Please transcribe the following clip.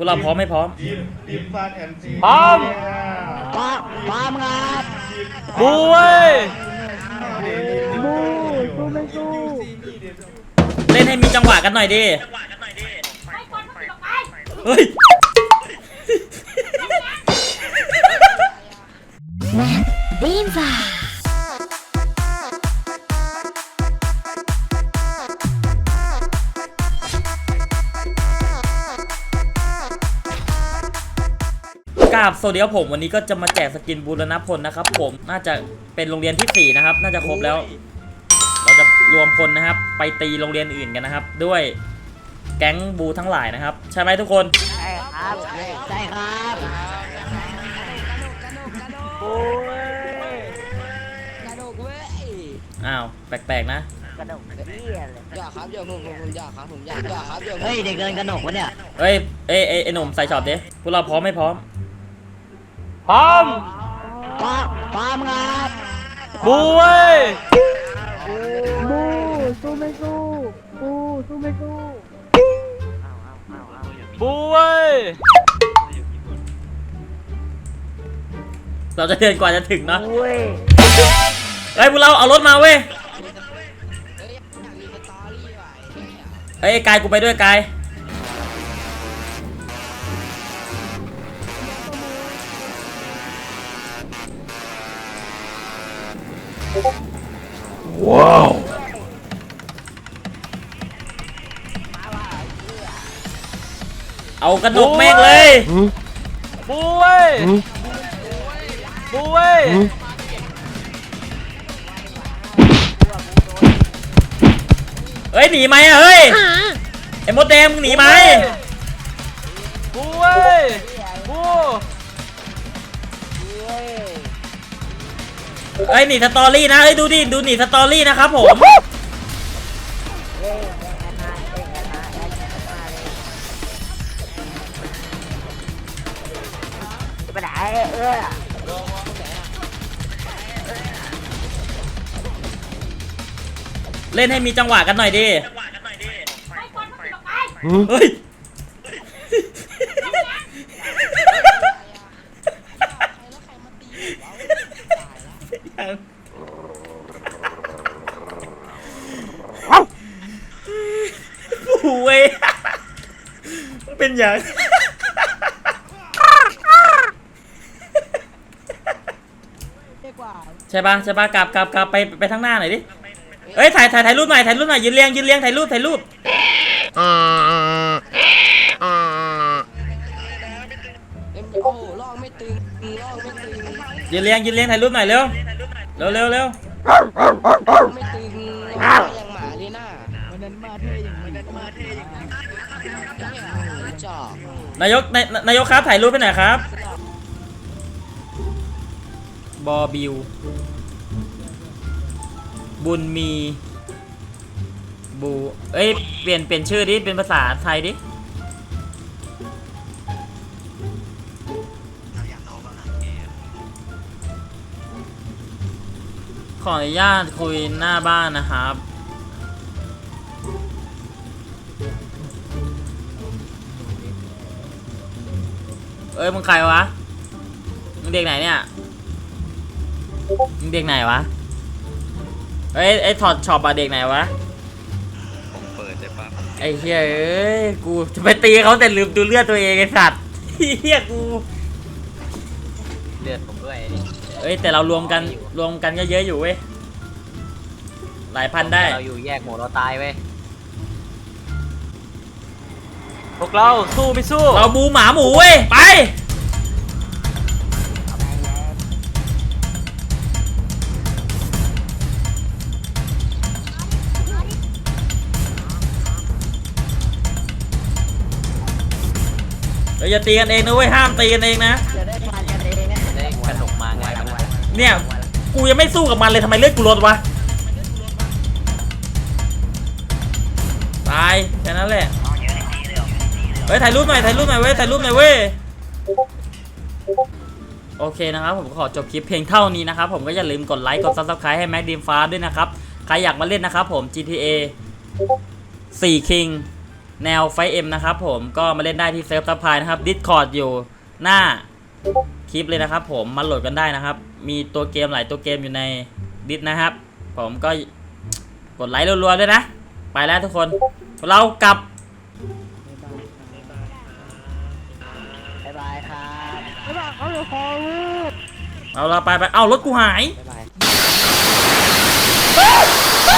วกเราพร้อมไม่พร้อมดีมดีมฟาดแอนซีพร้อม ป้าป้ามงครับบูเว้ยบูสู้ไม่สู้ เล่นให้มีจังหวะกันหน่อยดิเฮ้ยบีม กราบสวัสดีครับผมวันนี้ก็จะมาแจกสกินบูรณพลนะครับ ผมน่าจะเป็นโรงเรียนที่สี่นะครับ น่าจะครบแล้ว เราจะรวมพลนะครับ ไปตีโรงเรียนอื่นกันนะครับ ด้วยแก๊งบูทั้งหลายนะครับ ใช่ไหมทุกคนใช่ครับใช่ครับบูเว้ยกระดกเว้ยอ้าวแปลกๆนะกระดกเหี้ยเลยอย่าครับอย่าผมผมผมอย่าครับผมอย่าอย่าครับอย่าเฮ้ยเด็กเดินกระหนกวะเนี่ยเอ้ยเอ้ยเอ้ยไอ้หนุ่มใส่ช็อตดิพวกเราพร้อมไม่พร้อม พร้อมป้าป้ามงครับบูเว้ยบูสู้ไม่สู้บูสู้ไม่สู้บูเว้ยเราจะเดินกว่าจะถึงเนาะเว้ยเฮ้ยพวกเราเอารถมาเว้ยเฮ้ยอยากมีสตอรี่ว่ะไอ้เหี้ยเฮ้ยไอ้กายกูไปด้วยกาย เอากระดูกแม่งเลยบูเว้ยบูเว้ยเฮ้ยหนีไหมอะเฮ้ยไอ้มดแดงมึงหนีไหมบูเว้ย เฮ้ยหนีสตอรี่นะเฮ้ยดูดิดูหนีสตอรี่นะครับผมไปไหนเออเล่นให้มีจังหวะกันหน่อยดิเฮ้ย โอ้ยเป็นอย่างใช่ปะใช่ปะกลับกลับกลับไปไปทางหน้าหน่อยดิเอ้ยถ่ายถ่ายถ่ายรูปหน่อยถ่ายรูปหน่อยยืนเรียงยืนเรียงถ่ายรูปถ่ายรูปโอ้โหลองไม่ตึงลองไม่ตึงยืนเรียงยืนเรียงถ่ายรูปหน่อยเร็วเร็วเร็วเร็วไม่ตึง จอกนายกนายนายกครับถ่ายรูปให้หน่อยครับ บอบิว บุญมี บู เอ้ย เปลี่ยน เปลี่ยนชื่อดิ เป็นภาษาไทยดิ ขออนุญาตคุยหน้าบ้านนะครับ อ้ยมึงใครวะ มึงเด็กไหนเนี่ย มึงเด็กไหนวะ เอ้ยไอ้ถอดช็อปอะเด็กไหนวะ ผมเปิดได้ปะไอ้เหี้ยเอ้ย กูจะไปตีเขาแต่ลืมดูเลือดตัวเองไอ้สัตว์เหี้ยกู เลือดผมด้วยเอ้ยแต่เรารวมกันรวมกันก็เยอะอยู่เว้ย หลายพันได้ เราอยู่แยกหมู่เราตายเว้ย พวกเราสู้ไม่สู้ เราบูหมาหมูเว้ย ไป อย่าตีกันเองนะเว้ยห้ามตีกันเองนะ จะได้ฟันกันเองนะได้ขนมมาไงมันเนี่ย กูยังไม่สู้กับมันเลยทำไมเลือดกูลดวะ ตายแค่นั้นแหละ เฮ้ยถ่ายรูปหน่อยถ่ายรูปหน่อยเว้ยถ่ายรูปหน่อยเว้ย โอเคนะครับ ผมขอจบคลิปเพียงเท่านี้นะครับ ผมก็อย่าลืมกดไลค์กด subscribe ให้ Mac Dream Fast ด้วยนะครับ ใครอยากมาเล่นนะครับผม GTA 4 King แนวไฟเอ็มนะครับผมก็มาเล่นได้ที่เซิร์ฟซัพพลายนะครับดิสคอร์ดอยู่หน้าคลิปเลยนะครับ ผมมาโหลดกันได้นะครับ มีตัวเกมหลายตัวเกมอยู่ในดิสนะครับ ผมก็กดไลค์รัวๆด้วยนะ ไปแล้วทุกคนเรากลับบ๊ายบายครับไม่บอกเขาเลยคอลูกเอาเราไปไป เอารถกูหายบ๊าย